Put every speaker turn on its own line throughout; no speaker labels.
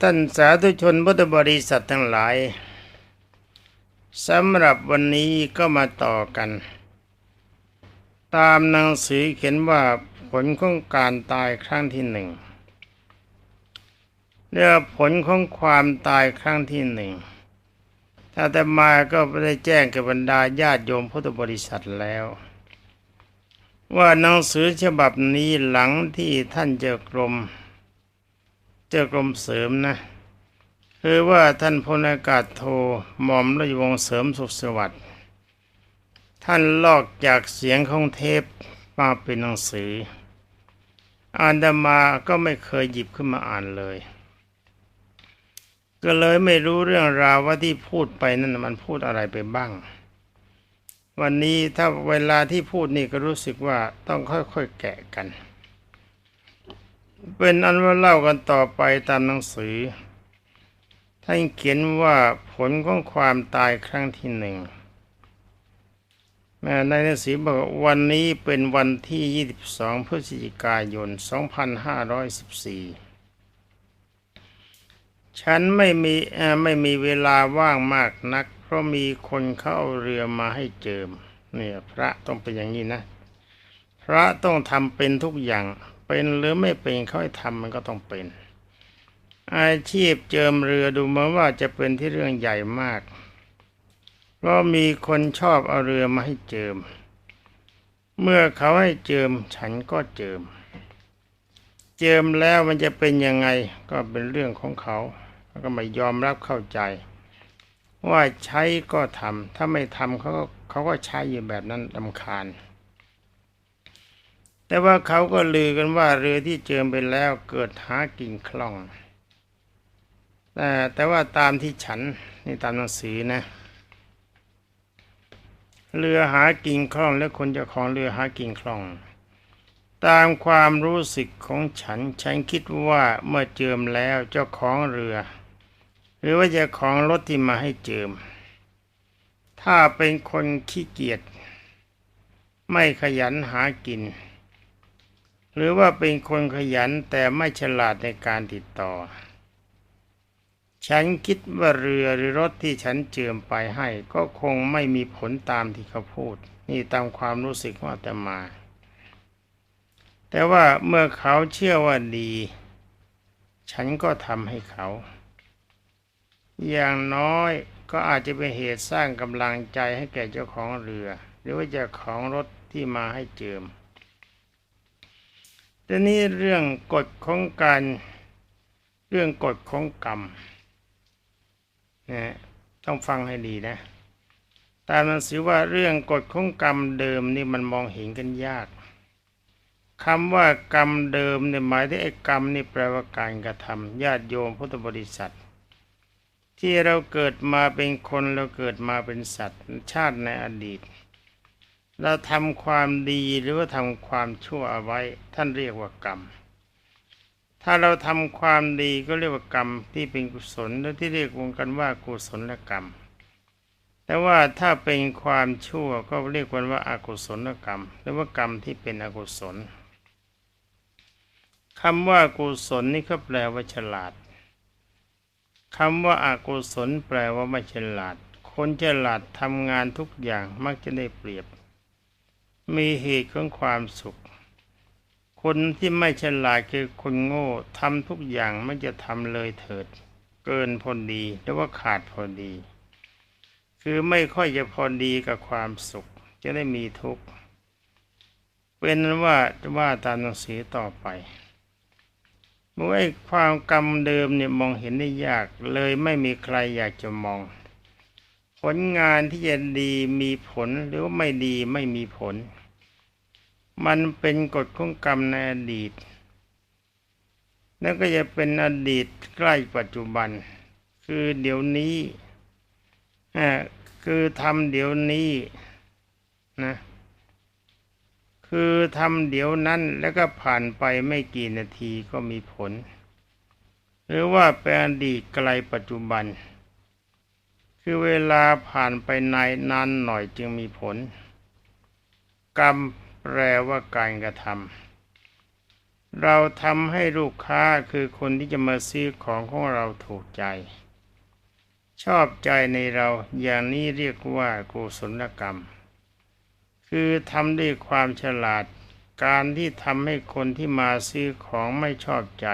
ท่านสาธุชนพุทธบริษัททั้งหลายสำหรับวันนี้ก็มาต่อกัน ตามหนังสือเขียนว่าผลของการตายครั้งที่หนึ่งเรียกว่าผลของความตายครั้งที่หนึ่งถ้าแต่มาก็ได้แจ้งกับบรรดาญาติโยมพุทธบริษัทแล้ว ว่าหนังสือฉบับนี้หลังที่ท่านเจ้ากรม เจ้ากรมเสริมนะ คือว่าท่านพลอากาศโทหม่อมราชวงศ์เสริมสุขสวัสดิ์ท่านลอกจากเสียงของเทปมาเป็นหนังสืออ่านดามาก็ไม่เคยหยิบขึ้นมาอ่านเลย ก็เลยไม่รู้เรื่องราวว่าที่พูดไปนั่นมันพูดอะไรไปบ้าง วันนี้ถ้าเวลาที่พูดนี่ก็รู้สึกว่าต้องค่อยๆแกะกัน เป็นอันว่าเล่ากันต่อไปตามหนังสือ ท่านเขียนว่าผลของความตายครั้งที่หนึ่งแม้ในหนังสือบอกวันนี้เป็นวันที่ 22 พฤศจิกายน 2514 ฉันไม่มีไม่มีเวลาว่างมากนัก เพราะมีคนเข้าเอาเรือมาให้เจิม เนี่ยพระต้องเป็นอย่างนี้นะ พระต้องทำเป็นทุกอย่าง เป็นหรือไม่เป็นเขาให้ทำมันก็ต้องเป็น อาชีพเจิมเรือดูเหมือนว่าจะเป็นที่เรื่องใหญ่มาก เพราะมีคนชอบเอาเรือมาให้เจิม เมื่อเขาให้เจิมฉันก็เจิม เจิมแล้วมันจะเป็นยังไงก็เป็นเรื่องของเขาแล้วก็ไม่ยอมรับเข้าใจ ว่าใช้ก็ทำถ้าไม่ทำเขาก็เขาก็ใช้อยู่แบบนั้นลำคาญ แต่ว่าเขาก็ลือกันว่าเรือที่เจิมไปแล้วเกิดหากิ่งคล่อง แต่แต่ว่าตามที่ฉันนี่ตามหนังสือนะ เรือหากิ่งคล่องและคนเจ้าของเรือหากิ่งคล่อง ตามความรู้สึกของฉัน ฉันคิดว่าเมื่อเจิมแล้วเจ้าของเรือ หรือว่าเจ้าของรถที่มาให้เจิม ถ้าเป็นคนขี้เกียจไม่ขยันหากิน หรือว่าเป็นคนขยันแต่ไม่ฉลาดในการติดต่อ ฉันคิดว่าเรือหรือรถที่ฉันเจิมไปให้ ก็คงไม่มีผลตามที่เขาพูด นี่ตามความรู้สึกของอาตมา แต่ว่าเมื่อเขาเชื่อว่าดี ฉันก็ทำให้เขา อย่างน้อยก็อาจจะเป็นเหตุสร้างกำลังใจให้แก่เจ้าของเรือ หรือว่าเจ้าของรถที่มาให้เจิม แต่นี้เรื่องกฎของการเรื่องกฎของกรรมนะต้องฟังให้ดีนะ ตามนังสือว่าเรื่องกฎของกรรมเดิมนี่มันมองเห็นกันยากคำว่ากรรมเดิมเนี่ยหมายถึงไอ้กรรมนี่แปลว่าการกระทำญาติโยมพุทธบริษัท ที่เราเกิดมาเป็นคนเราเกิดมาเป็นสัตว์ชาติในอดีต เราทำความดีหรือว่าทำความชั่วเอาไว้ ท่านเรียกว่ากรรม ถ้าเราทำความดีก็เรียกว่ากรรมที่เป็นกุศลหรือที่เรียกวงกันว่ากุศลกรรม แต่ว่าถ้าเป็นความชั่วก็เรียกกันว่าอากุศลกรรม หรือว่ากรรมที่เป็นอกุศลคำว่ากุศลนี่ก็แปลว่าฉลาดคำว่าอากุศลแปลว่าไม่ฉลาด คนฉลาดทำงานทุกอย่างมักจะได้เปรียบ มีเหตุของความสุข คนที่ไม่ฉลาดคือคนโง่ทำทุกอย่างไม่จะทำเลยเถิด เกินพอดีหรือว่าขาดพอดี คือไม่ค่อยจะพอดีกับความสุข จะได้มีทุกข์เป็นว่าว่าตามหนังสือต่อไปเมื่อไอ้ความกรรมเดิมเนี่ยมองเห็นได้ยากเลยไม่มีใครอยากจะมอง ผลงานที่จะดีมีผลหรือว่าไม่ดีไม่มีผล มันเป็นกฎของกรรมในอดีต แล้วก็จะเป็นอดีตใกล้ปัจจุบัน คือเดี๋ยวนี้อคือทำเดี๋ยวนี้นะคือทำเดี๋ยวนั้นแล้วก็ผ่านไปไม่กี่นาทีก็มีผล หรือว่าเป็นอดีตไกลปัจจุบัน คือเวลาผ่านไปนานนานหน่อยจึงมีผล กรรม แปลว่าการกระทเราทำให้ลูกค้าคือคนที่จะมาซื้อของของเราถูกใจ ชอบใจในเราอย่างนี้เรียกว่ากุศลกรรม คือทำด้วยความฉลาดการที่ทำให้คนที่มาซื้อของไม่ชอบใจ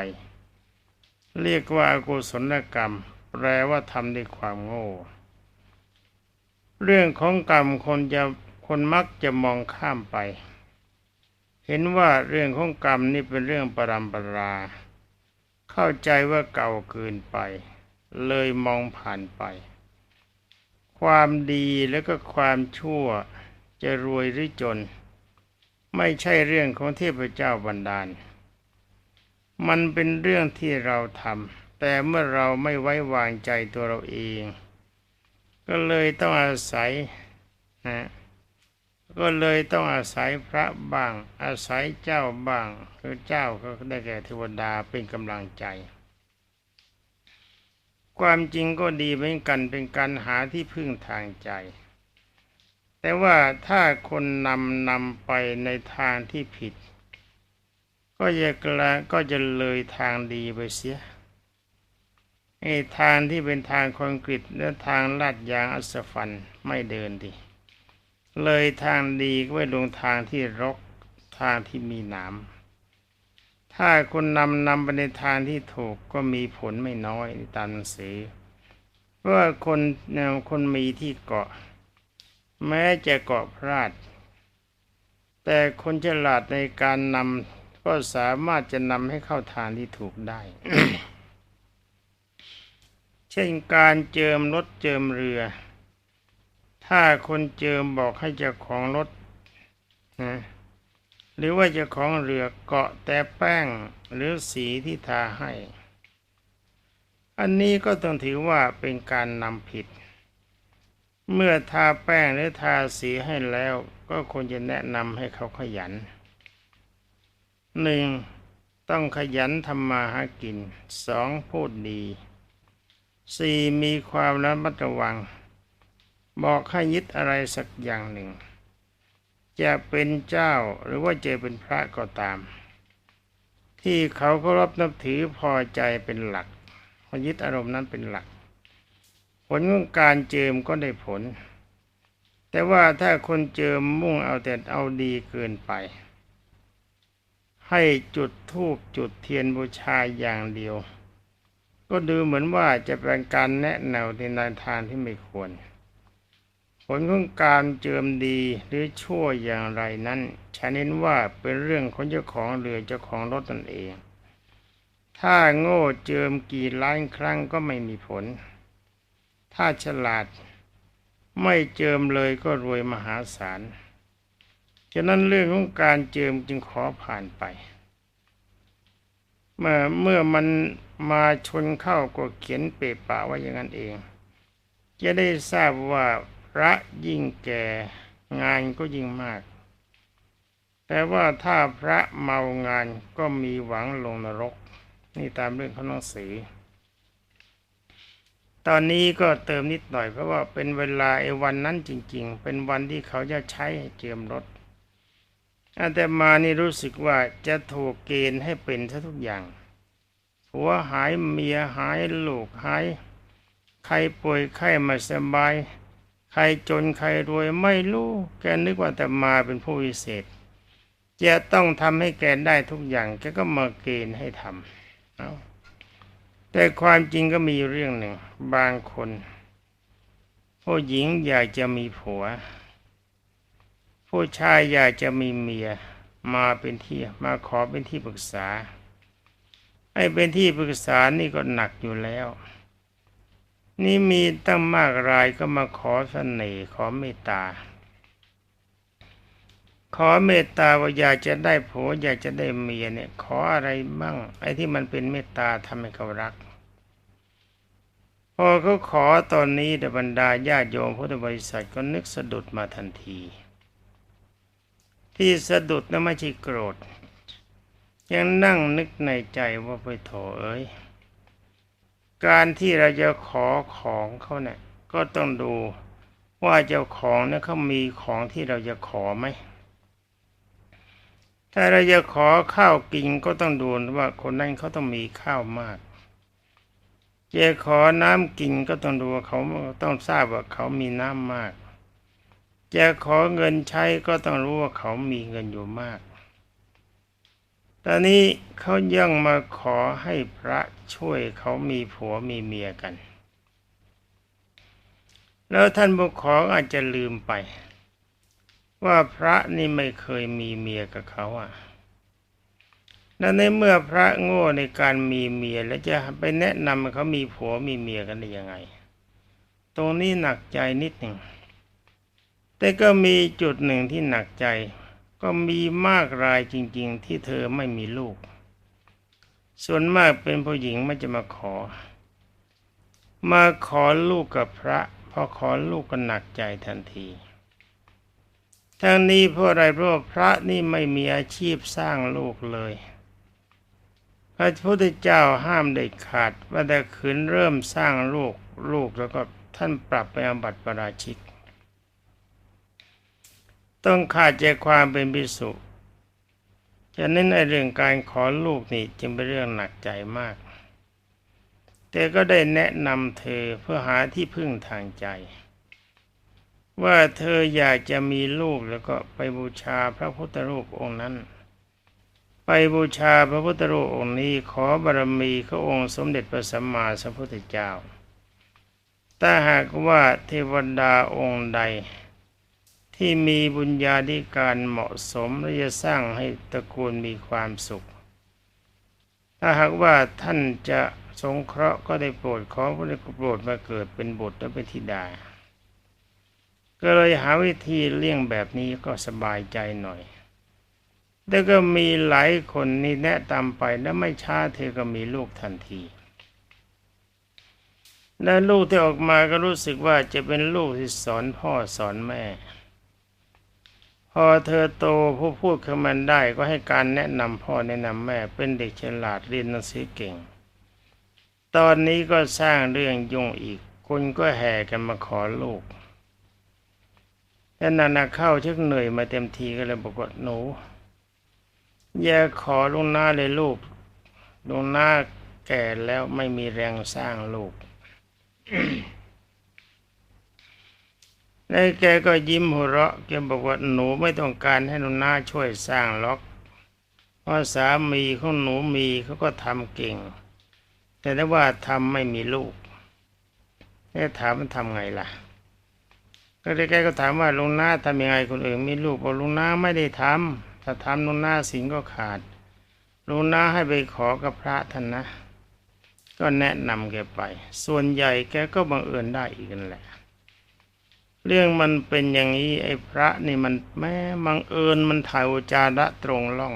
เรียกว่าอากุศลกรรม แปลว่าทำด้วยความโง่ เรื่องของกรรมคนจะคนมักจะมองข้ามไป เห็นว่าเรื่องของกรรมนี่เป็นเรื่องปรำปรา เข้าใจว่าเก่าเกินไป เลยมองผ่านไป ความดีแล้วก็ความชั่วจะรวยหรือจน ไม่ใช่เรื่องของเทพเจ้าบันดาล มันเป็นเรื่องที่เราทำแต่เมื่อเราไม่ไว้วางใจตัวเราเอง ก็เลยต้องอาศัยนะ ก็เลยต้องอาศัยพระบ้าง อาศัยเจ้าบ้างคือเจ้าก็ได้แก่เทวดาเป็นกำลังใจ ความจริงก็ดีเหมือนกันเป็นการหาที่พึ่งทางใจ แต่ว่าถ้าคนนำนำไปในทางที่ผิด ก็จะกลาก็จะเลยทางดีไปเสียไอ้ทางที่เป็นทางคอนกรีตและทางลาดยางอัสฟันไม่เดินดี เลยทางดีก็ไปลงทางที่รกทางที่มีหนามถ้าคนนำนำไปในทางที่ถูกก็มีผลไม่น้อยตามหนังสือเพราะว่าคนแนวคนมีที่เกาะ แม้จะเกาะพลาด แต่คนฉลาดในการนำก็สามารถจะนำให้เข้าทางที่ถูกได้ เช่นการเจิมรถเจิมเรือ ถ้าคนเจิมบอกให้เจ้าของรถนะหรือว่าเจ้าของเรือเกาะแต่แป้งหรือสีที่ทาให้ อันนี้ก็ต้องถือว่าเป็นการนำผิด เมื่อทาแป้งหรือทาสีให้แล้ว ก็ควรจะแนะนำให้เขาขยันหนึ่งต้องขยันทำมาหากินสองพูดดีสี่มีความระมัดระวัง บอกให้ยึดอะไรสักอย่างหนึ่ง จะเป็นเจ้าหรือว่าจะเป็นพระก็ตาม ที่เขาเคารพนับถือพอใจเป็นหลักพอยึดอารมณ์นั้นเป็นหลัก ผลของการเจิมก็ได้ผล แต่ว่าถ้าคนเจิมมุ่งเอาแต่เอาดีเกินไป ให้จุดธูปจุดเทียนบูชาอย่างเดียว ก็ดูเหมือนว่าจะเป็นการแนะแนวในทางที่ไม่ควร ผลของการเจิมดีหรือชั่วอย่างไรนั้น ฉันเห็นว่าเป็นเรื่องของเจ้าของเรือเจ้าของรถตนเอง ถ้าโง่เจิมกี่ล้านครั้งก็ไม่มีผล ถ้าฉลาดไม่เจิมเลยก็รวยมหาศาลฉะนั้นเรื่องของการเจิมจึงขอผ่านไป เมื่อเมื่อมันมาชนเข้าก็เขียนเปะปะไว่าอย่างนั้นเอง จะได้ทราบว่า พระยิ่งแก่งานก็ยิ่งมาก แต่ว่าถ้าพระเมางานก็มีหวังลงนรก นี่ตามเรื่องของหนังสือ ตอนนี้ก็เติมนิดหน่อยเพราะว่าเป็นเวลาไอ้วันนั้นจริง ๆ เป็นวันที่เขาจะใช้ให้เจิมรถอาแต่มานี่รู้สึกว่าจะถูกเกณฑ์ให้เป็นซะทุกอย่าง หัวหายเมียหายลูกหาย ใครป่วยไข้ไม่สบาย ใครจนใครรวยไม่รู้แกนึกว่าแต่มาเป็นผู้วิเศษจะต้องทำให้แกได้ทุกอย่างแกก็มาเกณฑ์ให้ทำเอาแต่ความจริงก็มีเรื่องหนึ่ง บางคนผู้หญิงอยากจะมีผัว ผู้ชายอยากจะมีเมียมาเป็นที่มาขอเป็นที่ปรึกษาไอ้เป็นที่ปรึกษานี่ก็หนักอยู่แล้ว นี่มีตั้งมากรายก็มาขอเสน่ห์ขอเมตตา ขอเมตตาว่าอยากจะได้ผัวอยากจะได้เมียเนี่ย ขออะไรบ้างไอ้ที่มันเป็นเมตตาทำให้เขารัก พอเขาขอตอนนี้แต่บรรดาญาติโยมพุทธบริษัทก็นึกสะดุดมาทันที ที่สะดุดนั้นไม่ใช่โกรธ ยังนั่งนึกในใจว่าไปโถเอ้ย การที่เราจะขอของเขาเนี่ยก็ต้องดูว่าเจ้าของเนี่ยเขามีของที่เราจะขอไหมถ้าเราจะขอข้าวกินก็ต้องดูว่าคนนั้นเขาต้องมีข้าวมากจะขอน้ำกินก็ต้องดูว่าเขาต้องทราบว่าเขามีน้ำมาก จะขอเงินใช้ก็ต้องรู้ว่าเขามีเงินอยู่มาก ตอนนี้เขายังมาขอให้พระช่วยเขามีผัวมีเมียกัน แล้วท่านผู้ขออาจจะลืมไป ว่าพระนี่ไม่เคยมีเมียกับเขาอะแล้วในเมื่อพระโง่ในการมีเมียแล้วจะไปแนะนำเขามีผัวมีเมียกันได้ยังไง ตรงนี้หนักใจนิดหนึ่ง แต่ก็มีจุดหนึ่งที่หนักใจ ก็มีมากรายจริง ๆ ที่เธอไม่มีลูก ส่วนมากเป็นผู้หญิงไม่จะมาขอ มาขอลูกกับพระ พอขอลูกก็หนักใจทันทีทั้งนี้เพราะอะไรเพราะพระนี่ไม่มีอาชีพสร้างลูกเลย พระพุทธเจ้าห้ามเด็ดขาดว่าแต่ขืนเริ่มสร้างลูกลูกแล้วก็ท่านปรับไปอาบัติปราชิก ต้องขาดใจความเป็นพิสุจะเน้นในเรื่องการขอลูกนี่จึงเป็นเรื่องหนักใจมาก แต่ก็ได้แนะนำเธอเพื่อหาที่พึ่งทางใจ ว่าเธออยากจะมีลูกแล้วก็ไปบูชาพระพุทธรูปองค์นั้น ไปบูชาพระพุทธรูปองค์นี้ขอบารมีพระองค์สมเด็จพระสัมมาสัมพุทธเจ้า ถ้าหากว่าเทวดาองค์ใด ที่มีบุญญาธิการเหมาะสมและจะสร้างให้ตระกูลมีความสุข ถ้าหากว่าท่านจะสงเคราะห์ก็ได้โปรดขอพระโปรดมาเกิดเป็นบุตรและเป็นธิดา ก็เลยหาวิธีเลี่ยงแบบนี้ก็สบายใจหน่อยแต่ก็มีหลายคนนี่แนะตามไปแล้วไม่ช้าเธอก็มีลูกทันที และลูกที่ออกมาก็รู้สึกว่าจะเป็นลูกที่สอนพ่อสอนแม่ พอเธอโตผู้พูดคำมันได้ก็ให้การแนะนำพ่อแนะนำแม่เป็นเด็กฉลาดเรียนหนังสือเก่ง ตอนนี้ก็สร้างเรื่องยุ่งอีก คนก็แห่กันมาขอลูกแต่นานาเข้าชักเหนื่อยมาเต็มทีก็เลยบอกว่าหนูอย่าขอลุงหน้าเลยลูกลุงหน้าแก่แล้วไม่มีแรงสร้างลูก แล้วแกก็ยิ้มหัวเราะแกบอกว่าหนูไม่ต้องการให้ลุงหน้าช่วยสร้างล็อก เพราะสามีของหนูมีเขาก็ทำเก่ง แต่ถ้ว่าทำไม่มีลูกแกถามมันทำไงล่ะ ก็เลยแกก็ถามว่าลุงหน้าทำยังไงคนอื่นมีลูกบอกลุงหน้าไม่ได้ทำถ้าทำลุงหน้าสิงก็ขาดลุงหน้าให้ไปขอกับพระท่านนะ ก็แนะนำแกไป ส่วนใหญ่แกก็บังเอิญได้อีกนั่นแหละ เรื่องมันเป็นอย่างนี้ไอ้พระนี่มันแม้บังเอิญมันถ่ายอุจาระตรงล่อง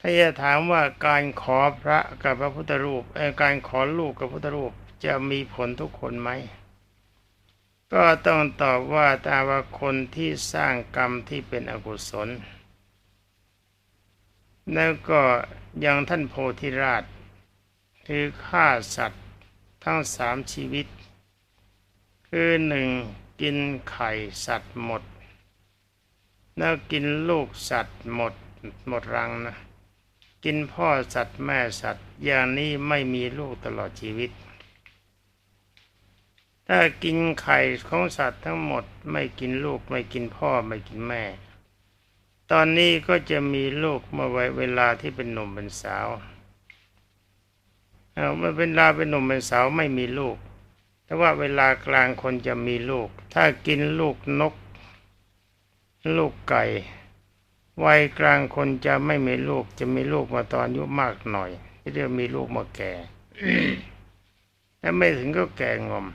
ถ้าจะถามว่าการขอพระกับพระพุทธรูปไอ้การขอลูกกับพุทธรูปจะมีผลทุกคนไหม ก็ต้องตอบว่าแต่ว่าคนที่สร้างกรรมที่เป็นอกุศล แล้วก็ยังท่านโพธิราชคือฆ่าสัตว์ทั้งสามชีวิต คือหนึ่ง กินไข่สัตว์หมด แล้วกินลูกสัตว์หมดหมดรังนะ กินพ่อสัตว์แม่สัตว์ อย่างนี้ไม่มีลูกตลอดชีวิต ถ้ากินไข่ของสัตว์ทั้งหมด ไม่กินลูกไม่กินพ่อไม่กินแม่ ตอนนี้ก็จะมีลูกเมื่อไว้เวลาที่เป็นหนุ่มเป็นสาวเอาเมื่อเวลาเป็นหนุ่มเป็นสาวไม่มีลูก แต่ว่าเวลากลางคนจะมีลูก ถ้ากินลูกนก ลูกไก่ วัยกลางคนจะไม่มีลูก จะมีลูกมาตอนอายุมากหน่อย ที่เรียกมีลูกมาแก่ถ้าไม่ถึงก็แก่งอม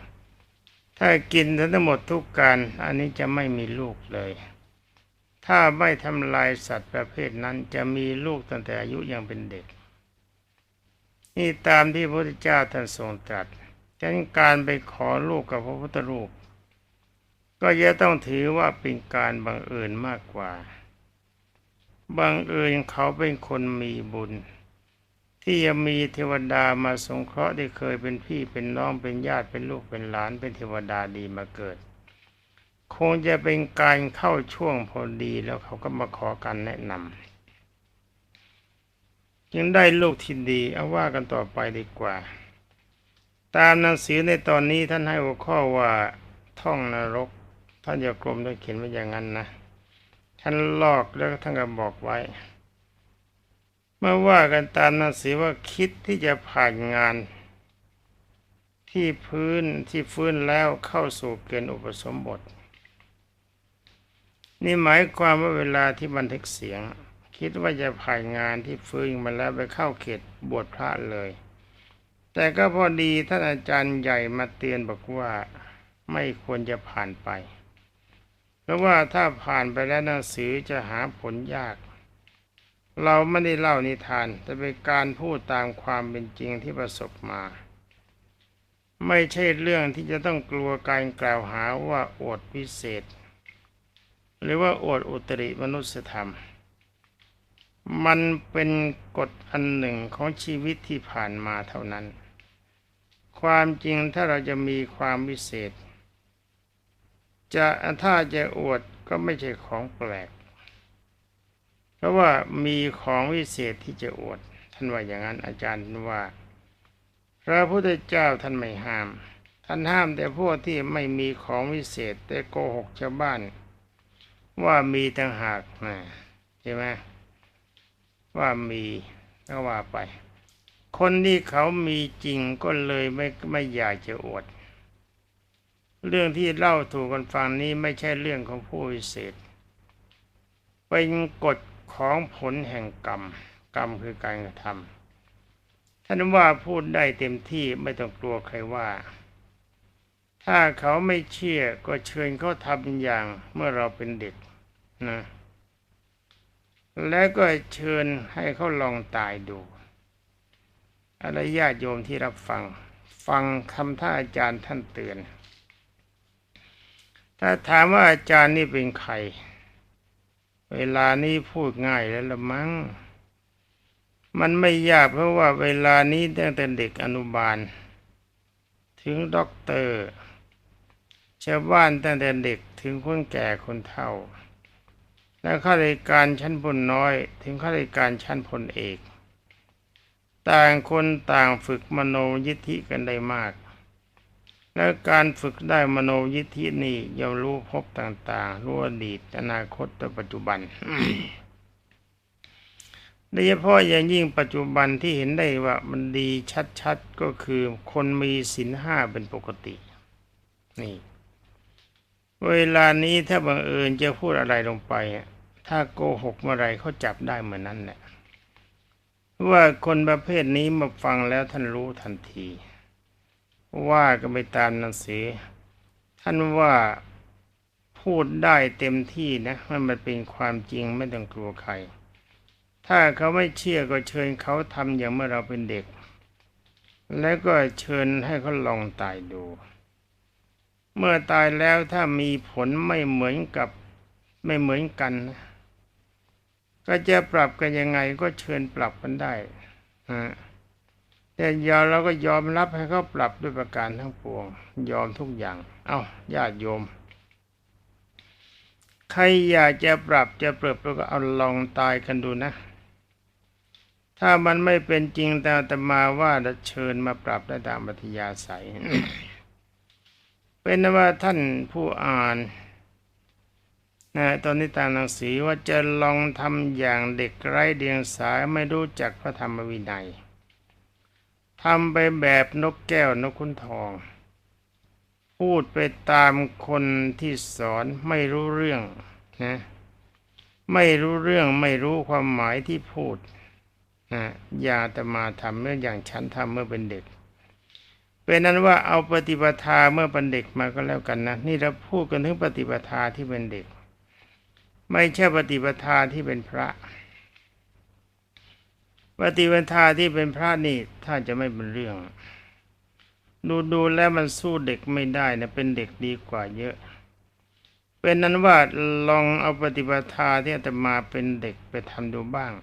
ถ้ากินทั้งหมดทุกการ อันนี้จะไม่มีลูกเลย ถ้าไม่ทำลายสัตว์ประเภทนั้นจะมีลูกตั้งแต่อายุยังเป็นเด็ก นี่ตามที่พระพุทธเจ้าท่านทรงตรัส ฉะนั้นการไปขอลูกกับพระพุทธรูป ก็จะต้องถือว่าเป็นการบังเอิญมากกว่า บังเอิญเขาเป็นคนมีบุญ ที่จะมีเทวดามาสงเคราะห์ได้เคยเป็นพี่เป็นน้องเป็นญาติเป็นลูกเป็นหลานเป็นเทวดาดีมาเกิด คงจะเป็นการเข้าช่วงพอดีแล้วเขาก็มาขอการแนะนำยังได้ลูกที่ดีเอาว่ากันต่อไปดีกว่า ตามหนังสือในตอนนี้ท่านให้หัวข้อว่าท่องนรก ท่านอย่ากรมได้เขียนไว้อย่างนั้นนะ ท่านลอกแล้วท่านก็บอกไว้ เมื่อว่ากันตามหนังสือว่าคิดที่จะผ่านงาน ที่พื้นที่ฟื้นแล้วเข้าสู่เกณฑ์อุปสมบท นี่หมายความว่าเวลาที่บันทึกเสียง คิดว่าจะผ่านงานที่ฟื้นมาแล้วไปเข้าเขตบวชพระเลย แต่ก็พอดีท่านอาจารย์ใหญ่มาเตือนบอกว่าไม่ควรจะผ่านไป เพราะว่าถ้าผ่านไปแล้วหนังสือจะหาผลยาก เราไม่ได้เล่านิทาน แต่เป็นการพูดตามความเป็นจริงที่ประสบมา ไม่ใช่เรื่องที่จะต้องกลัวการกล่าวหาว่าอวดพิเศษ หรือว่าอวดอุตริมนุสธรรม มันเป็นกฎอันหนึ่งของชีวิตที่ผ่านมาเท่านั้น ความจริงถ้าเราจะมีความวิเศษ จะถ้าจะอวดก็ไม่ใช่ของแปลก เพราะว่ามีของวิเศษที่จะอวด ท่านว่าอย่างนั้นอาจารย์ว่า พระพุทธเจ้าท่านไม่ห้าม ท่านห้ามแต่พวกที่ไม่มีของวิเศษ แต่โกหกชาวบ้าน ว่ามีต่างหากนะใช่ไหมว่ามีก็ว่าไป คนที่เขามีจริงก็เลยไม่ไม่อยากจะอวด เรื่องที่เล่าถูกกันฟังนี้ไม่ใช่เรื่องของผู้วิเศษ เป็นกฎของผลแห่งกรรม กรรมคือการกระทำท่านว่าพูดได้เต็มที่ไม่ต้องกลัวใครว่า ถ้าเขาไม่เชื่อก็เชิญเขาทำอย่างเมื่อเราเป็นเด็กนะ แล้วก็เชิญให้เขาลองตายดู อะไรญาติโยมที่รับฟัง ฟังคำท่านอาจารย์ท่านเตือน ถ้าถามว่าอาจารย์นี่เป็นใคร เวลานี้พูดง่ายแล้วละมั้ง มันไม่ยากเพราะว่าเวลานี้ตั้งแต่เด็กอนุบาล ถึงด็อกเตอร์ชาวบ้านตั้งแต่เด็กถึงคนแก่คนเฒ่า และข้าราชการชั้นพลน้อย ถึงข้าราชการชั้นพลเอก ต่างคนต่างฝึกมโนยิทธิกันได้มาก และการฝึกได้มโนยิทธินี่ย่อมรู้พบต่างๆรู้อดีตอนาคตและปัจจุบันโดยเฉพาะอย่างยิ่งปัจจุบันที่เห็นได้ว่ามันดีชัดๆก็คือคนมีศีลห้าเป็นปกตินี่เวลานี้ถ้าบังเอิญจะพูดอะไรลงไป ถ้าโกหกเมื่อไรเขาจับได้เหมือนนั้นแหละ ว่าคนประเภทนี้มาฟังแล้วท่านรู้ทันที ว่าก็ไปตามนังสือท่านว่าพูดได้เต็มที่นะมันเป็นความจริงไม่ต้องกลัวใคร ถ้าเขาไม่เชื่อก็เชิญเขาทำอย่างเมื่อเราเป็นเด็ก แล้วก็เชิญให้เขาลองตายดู เมื่อตายแล้วถ้ามีผลไม่เหมือนกับไม่เหมือนกันนะ ก็จะปรับกันยังไงก็เชิญปรับกันได้นะแต่ยอมเราก็ยอมรับให้เขาปรับด้วยประการทั้งปวง ยอมทุกอย่าง เอา้าญาติโยม ใครอยากจะปรับจะปรับแล้วก็เอาลองตายกันดูนะ ถ้ามันไม่เป็นจริงแต่แต่มาว่าจะเชิญมาปรับได้ตามปัทยาศัยเป็นว่าท่านผู้อ่าน นะตอนนี้ตามหนังสือว่าจะลองทำอย่างเด็กไร้เดียงสาไม่รู้จักพระธรรมวินัยทำไปแบบนกแก้วนกขุนทอง พูดไปตามคนที่สอนไม่รู้เรื่องนะไม่รู้เรื่องไม่รู้ความหมายที่พูดนะอย่าแต่มาทำเมื่ออย่างฉันทำเมื่อเป็นเด็ก เป็นนั้นว่าเอาปฏิปทาเมื่อเป็นเด็กมาก็แล้วกันนะ นี่เราพูดกันถึงปฏิปทาที่เป็นเด็ก ไม่ใช่ปฏิปทาที่เป็นพระ ปฏิปทาที่เป็นพระนี่ถ้าจะไม่เป็นเรื่อง ดูดูแล้วมันสู้เด็กไม่ได้นะเป็นเด็กดีกว่าเยอะ เป็นนั้นว่าลองเอาปฏิปทาที่อาตมาเป็นเด็กไปทำดูบ้าง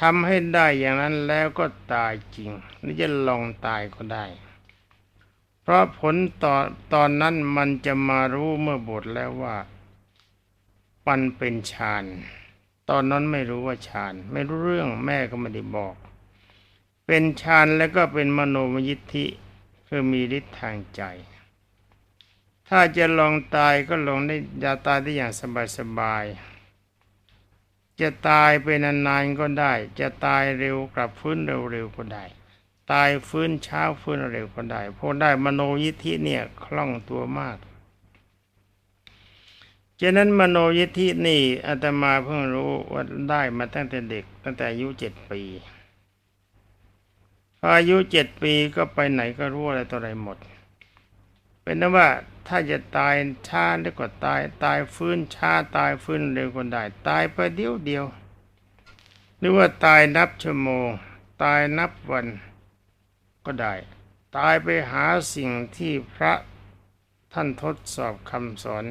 ทำให้ได้อย่างนั้นแล้วก็ตายจริงหรือจะลองตายก็ได้ เพราะผลตอนตอนนั้นมันจะมารู้เมื่อบทแล้วว่า มันเป็นฌานตอนนั้นไม่รู้ว่าฌานไม่รู้เรื่องแม่ก็ไม่ได้บอก เป็นฌานแล้วก็เป็นมโนมยิทธิคือมีฤทธิ์ทางใจ ถ้าจะลองตายก็ลองได้อย่าตายได้อย่างสบายๆจะตายไปนานๆก็ได้ จะตายเร็วกลับฟื้นเร็วๆก็ได้ ตายฟื้นเช้าฟื้นเร็วก็ได้เพราะได้มโนยิทธิเนี่ยคล่องตัวมาก ฉะนั้นมโนยิทธินี่อาตมาเพิ่งรู้ว่าได้มาตั้งแต่เด็ก ตั้งแต่อายุเจ็ดปีพออายุเจ็ดปีก็ไปไหนก็รู้อะไรต่ออะไรหมด เป็นนั้นว่าถ้าจะตายช้าแล้วก็ตาย ตายฟื้นช้าตายฟื้นเร็วก็ได้ ตายไปเดียวเดียว หรือว่าตายนับชั่วโมง ตายนับวันก็ได้ ตายไปหาสิ่งที่พระท่านทดสอบคำสอน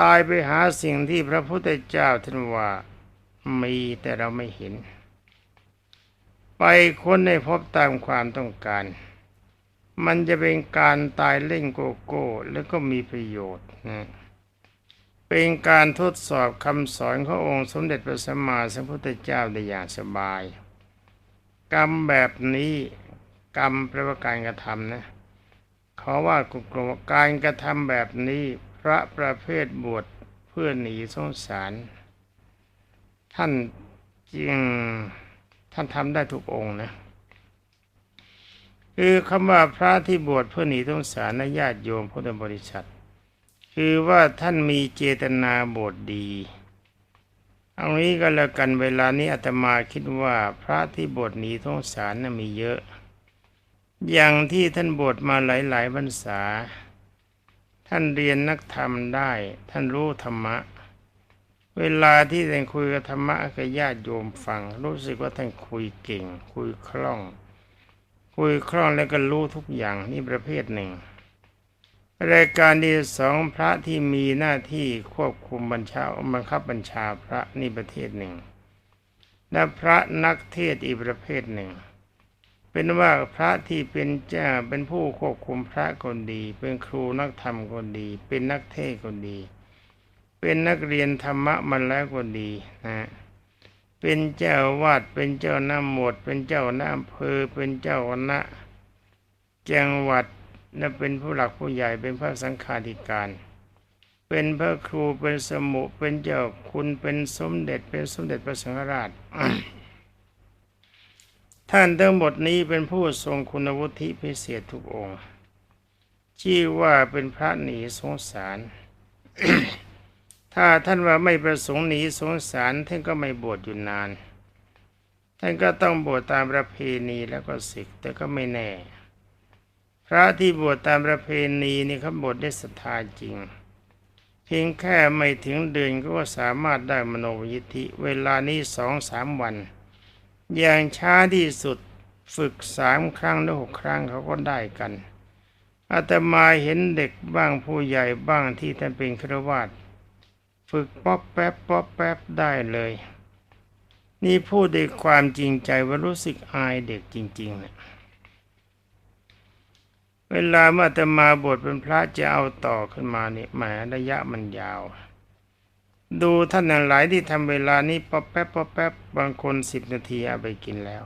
ตายไปหาสิ่งที่พระพุทธเจ้าท่านว่ามีแต่เราไม่เห็น ไปค้นให้พบตามความต้องการ มันจะเป็นการตายเล่นโกโก้แล้วก็มีประโยชน์นะเป็นการทดสอบคำสอนขององค์สมเด็จพระสัมมาสัมพุทธเจ้าได้อย่างสบาย กรรมแบบนี้กรรมแปลว่าการกระทำนะเขาว่ากลมการกระทำแบบนี้ พระประเภทบวชเพื่อหนีสงสาร ท่านจริงท่านทำได้ทุกองค์นะคือคำว่าพระที่บวชเพื่อหนีสงสารนะญาติโยมพุทธบริษัท คือว่าท่านมีเจตนาบวชดีเอางี้ก็แล้วกันเวลานี้อาตมาคิดว่าพระที่บวชหนีสงสารนะ่ะมีเยอะ อย่างที่ท่านบวชมาหลายๆพรรษา ท่านเรียนนักธรรมได้ ท่านรู้ธรรมะ เวลาที่ท่านคุยกับธรรมะกับญาติโยมฟัง รู้สึกว่าท่านคุยเก่ง คุยคล่อง คุยคล่องแล้วก็รู้ทุกอย่างนี่ประเภทหนึ่งรายการที่สองพระที่มีหน้าที่ควบคุมบัญชาบังคับบัญชาพระนี่ประเภทหนึ่ง และพระนักเทศอีกประเภทหนึ่ง เป็นว่าพระที่เป็นเจ้าเป็นผู้ควบคุมพระคนดี เป็นครูนักธรรมคนดี เป็นนักเทศคนดี เป็นนักเรียนธรรมะมันแล้วคนดีนะเป็นเจ้าวาดเป็นเจ้าหน้าหมวดเป็นเจ้าหน้าอำเภอเป็นเจ้าคณะจังหวัดและเป็นผู้หลักผู้ใหญ่เป็นพระสังฆาธิการ เป็นพระครูเป็นสมุเป็นเจ้าคุณเป็นสมเด็จเป็นสมเด็จพระสังฆราช ท่านทั้งหมดนี้เป็นผู้ทรงคุณวุฒิพิเศษทุกองค์ ชื่อว่าเป็นพระหนีสงสาร ถ้าท่านว่าไม่ประสงค์หนีสงสารท่านก็ไม่บวชอยู่นาน ท่านก็ต้องบวชตามประเพณีแล้วก็ศึกแต่ก็ไม่แน่ พระที่บวชตามประเพณีนี่เขาบวชได้ศรัทธาจริง เพียงแค่ไม่ถึงเดือนก็สามารถได้มโนยิทธิ เวลานี้สองสามวัน อย่างช้าที่สุดฝึกสามครั้งหรือหกครั้งเขาก็ได้กันอาตมาเห็นเด็กบ้างผู้ใหญ่บ้างที่ท่านเป็นครวาสฝึกป๊อปแป๊บป๊อปแป๊บได้เลย นี่พูดด้วยความจริงใจว่ารู้สึกอายเด็กจริงๆเนะเวลาเมื่ออาตมาบทเป็นพระจะเอาต่อขึ้นมาเนี่ยแหมระยะมันยาว ดูท่านหลายที่ทำเวลานี้ป๊อปแป๊บป๊อปแป๊บบางคนสิบนาทีเอาไปกินแล้ว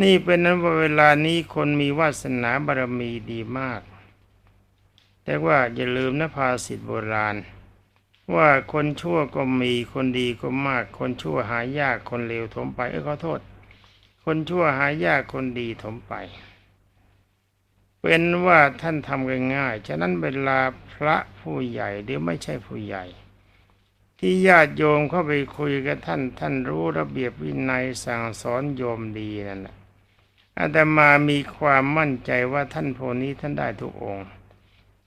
นี่เป็นนั้นว่าเวลานี้คนมีวาสนาบารมีดีมาก แต่ว่าอย่าลืมนะภาษิตโบราณ ว่าคนชั่วก็มีคนดีก็มาก คนชั่วหายากคนเลวถมไปเออขอโทษ คนชั่วหายากคนดีถมไป เป็นว่าท่านทำง่ายๆฉะนั้นเวลาพระผู้ใหญ่หรือไม่ใช่ผู้ใหญ่ ที่ญาติโยมเข้าไปคุยกับท่าน ท่านรู้ระเบียบวินัยสั่งสอนโยมดีนั่นแหละอาตมามีความมั่นใจว่าท่านพวกนี้ท่านได้ทุกองค์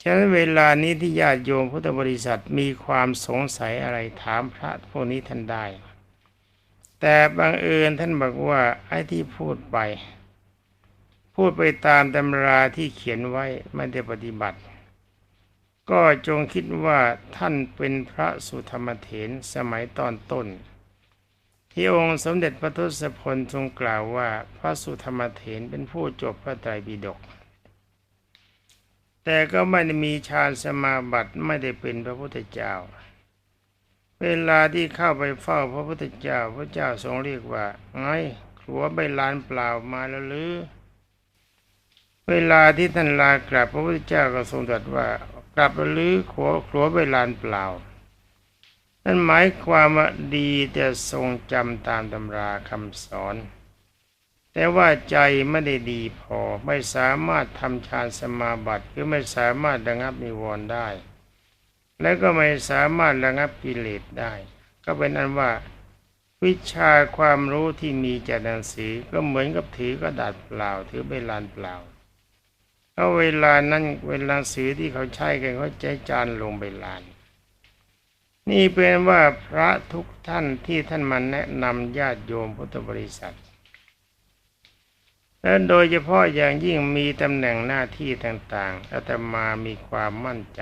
ฉะนั้นเวลานี้ที่ญาติโยมพุทธบริษัทมีความสงสัยอะไรถามพระพวกนี้ท่านได้ แต่บางเอิญท่านบอกว่าไอ้ที่พูดไป พูดไปตามตำราที่เขียนไว้ไม่ได้ปฏิบัติ ก็จงคิดว่าท่านเป็นพระสุธรรมเถรสมัยตอนต้น ที่องค์สมเด็จพระทศพลทรงกล่าวว่าพระสุธรรมเถรเป็นผู้จบพระไตรปิฎกแต่ก็ไม่ได้มีฌานสมาบัติไม่ได้เป็นพระพุทธเจ้าเเวลาที่เข้าไปเฝ้าพระพุทธเจ้าพระเจ้าทรงเรียกว่าไงขัวใบลานเปล่ามาแล้วหรือ เวลาที่ท่านลากลับพระพุทธเจ้าก็ทรงตรัสว่า กลับแล้วหรือขัวขัวใบลานเปล่า นั่นหมายความว่าดีแต่ทรงจำตามตำราคำสอน แต่ว่าใจไม่ได้ดีพอไม่สามารถทำฌานสมาบัติคือไม่สามารถระงับนิวรณ์ได้ และก็ไม่สามารถระงับกิเลสได้ ก็เป็นอันว่าวิชาความรู้ที่มีจากหนังสือก็เหมือนกับถือกระดาษเปล่า ถือใบลานเปล่า เพราะเวลานั้นเวลาสือที่เขาใช้กันเขาใช้จานลงใบลาน นี่เป็นว่าพระทุกท่านที่ท่านมาแนะนำญาติโยมพุทธบริษัทและโดยเฉพาะอย่างยิ่งมีตำแหน่งหน้าที่ต่างๆอาตมามีความมั่นใจ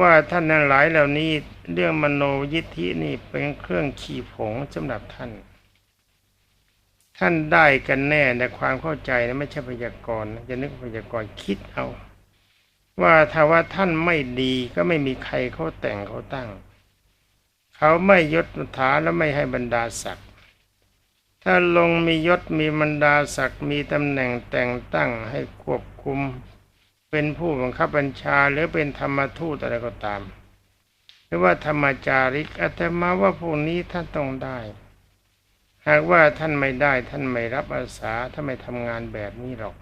ว่าท่านนั้นหลายเหล่านี้เรื่องมโนยิทธินี่เป็นเครื่องขี่ผงสำหรับท่าน ท่านได้กันแน่ในความเข้าใจนะไม่ใช่พยากรณ์นจะนึกพยากรณ์คิดเอา ว่าถ้าว่าท่านไม่ดีก็ไม่มีใครเขาแต่งเขาตั้ง เขาไม่ยศถาและไม่ให้บรรดาศักดิ์ถ้าลงมียศมีบรรดาศักดิ์มีตำแหน่งแต่งตั้งให้ควบคุม เป็นผู้บังคับบัญชาหรือเป็นธรรมทูตอะไรก็ตาม หรือว่าธรรมจาริกอาตมาว่าพวกนี้ท่านต้องได้ หากว่าท่านไม่ได้ท่านไม่รับอาสาถ้านไม่ทำงานแบบนี้หรอก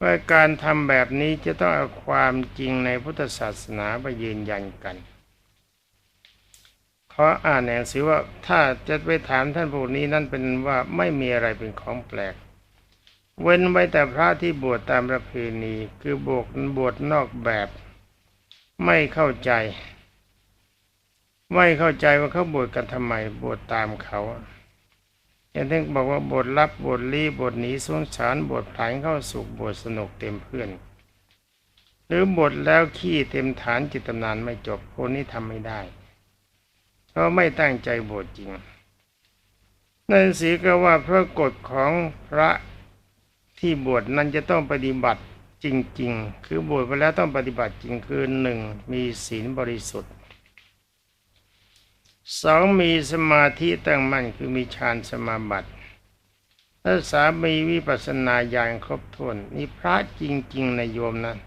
ว่าการทำแบบนี้จะต้องเอาความจริงในพุทธศาสนาไปยืนยันกันขออ่านหนังสือว่าถ้าจะไปถามท่านพวกนี้นั่นเป็นว่าไม่มีอะไรเป็นของแปลก เว้นไว้แต่พระที่บวชตามประเพณีคือบวชบวชนอกแบบ ไม่เข้าใจ ไม่เข้าใจว่าเขาบวชกันทำไมบวชตามเขา อย่างที่บอกว่าบทรับบทรีบทหนีสงสารบทผานเข้าสุขบทสนุกเต็มเพื่อน หรือบทแล้วขี้เต็มฐานจิตตำนานไม่จบพวกนี้ทำไม่ได้เพราะไม่ตั้งใจบวชจริงนั่นสีก็ว่าพระกฎของพระที่บวชนั้นจะต้องปฏิบัติจริง ๆ คือบวชไปแล้วต้องปฏิบัติจริงคือหนึ่งมีศีลบริสุทธิ์ สองมีสมาธิตั้งมั่นคือมีฌานสมาบัติถ้าสามมีวิปัสสนาญาณครบถ้วนนี่พระจริง ๆ ในโยมนั้น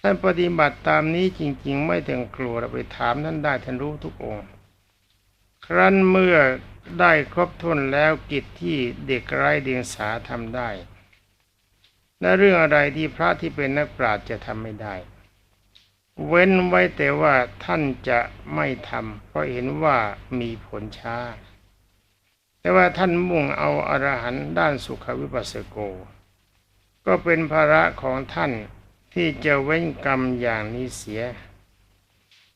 ท่านปฏิบัติตามนี้จริง ๆ ไม่ต้องกลัวเราไปถามท่านได้ท่านรู้ทุกองค์ ครั้นเมื่อได้ครบถ้วนแล้วกิจที่เด็กไร้เดียงสาทำได้ และเรื่องอะไรที่พระที่เป็นนักปราชญ์จะทำไม่ได้ เว้นไว้แต่ว่าท่านจะไม่ทำเพราะเห็นว่ามีผลช้า แต่ว่าท่านมุ่งเอาอรหันต์ด้านสุขวิปัสสโก ก็เป็นภาระของท่านที่จะเว้นกรรมอย่างนี้เสีย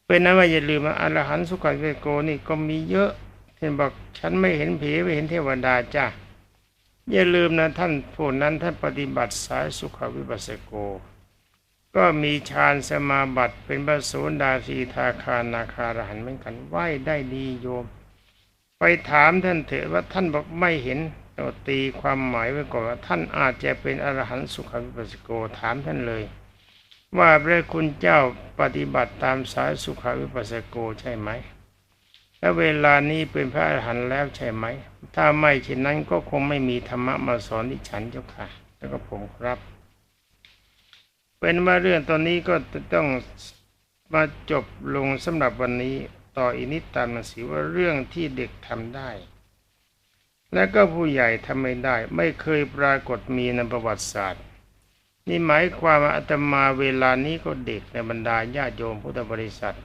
เป็นนั้นว่าอย่าลืมว่าอรหันต์สุขวิปัสสโกนี่ก็มีเยอะท่านบอกฉันไม่เห็นผีไม่เห็นเทวดาจ้าอย่าลืมนะท่านผู้นั้นท่านปฏิบัติสายสุขวิปัสสโก ก็มีฌานสมาบัติเป็นพระโสดาสีทาคานาคารหันเหมือนกันไหวได้ดีโยม ไปถามท่านเถอะว่าท่านบอกไม่เห็นเราตีความหมายไว้ก่อนว่าท่านอาจจะเป็นอรหันต์สุขวิปัสสโกถามท่านเลย ว่าพระคุณเจ้าปฏิบัติตามสายสุขวิปัสสโกใช่ไหมและเวลานี้เป็นพระอรหันต์แล้วใช่ไหม ถ้าไม่เช่นนั้นก็คงไม่มีธรรมะมาสอนดิฉันเจ้าค่ะ แล้วก็ผมครับ เป็นว่าเรื่องตอนนี้ก็ต้องมาจบลงสำหรับวันนี้ต่ออีกนิดตามหนังสือว่าเรื่องที่เด็กทำได้ และก็ผู้ใหญ่ทำไม่ได้ ไม่เคยปรากฏมีในประวัติศาสตร์ นี่หมายความว่าอาตมาเวลานี้ก็เด็กในบรรดาญาโยมพุทธบริษัท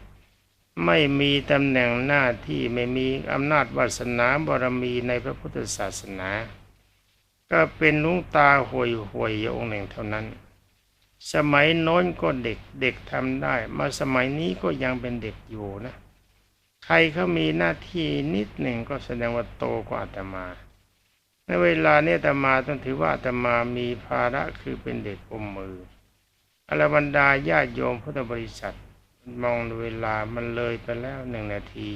ไม่มีตำแหน่งหน้าที่ไม่มีอำนาจวาสนาบารมีในพระพุทธศาสนา ก็เป็นลุงตาห่วยห่วยๆองค์หนึ่งเท่านั้น สมัยโน้นก็เด็กเด็กทำได้ มาสมัยนี้ก็ยังเป็นเด็กอยู่นะ ใครเขามีหน้าที่นิดหนึ่งก็แสดงว่าโตกว่าอาตมาในเวลาเนี้อาตมาต้องถือว่าอาตมามีภาระคือเป็นเด็กอมมืออรบรรดาญาติโยมพุทธบริษัทมองเวลามันเลยไปแล้วหนึ่งนาที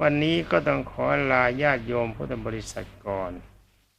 วันนี้ก็ต้องขอลาญาติโยมพุทธบริษัทก่อน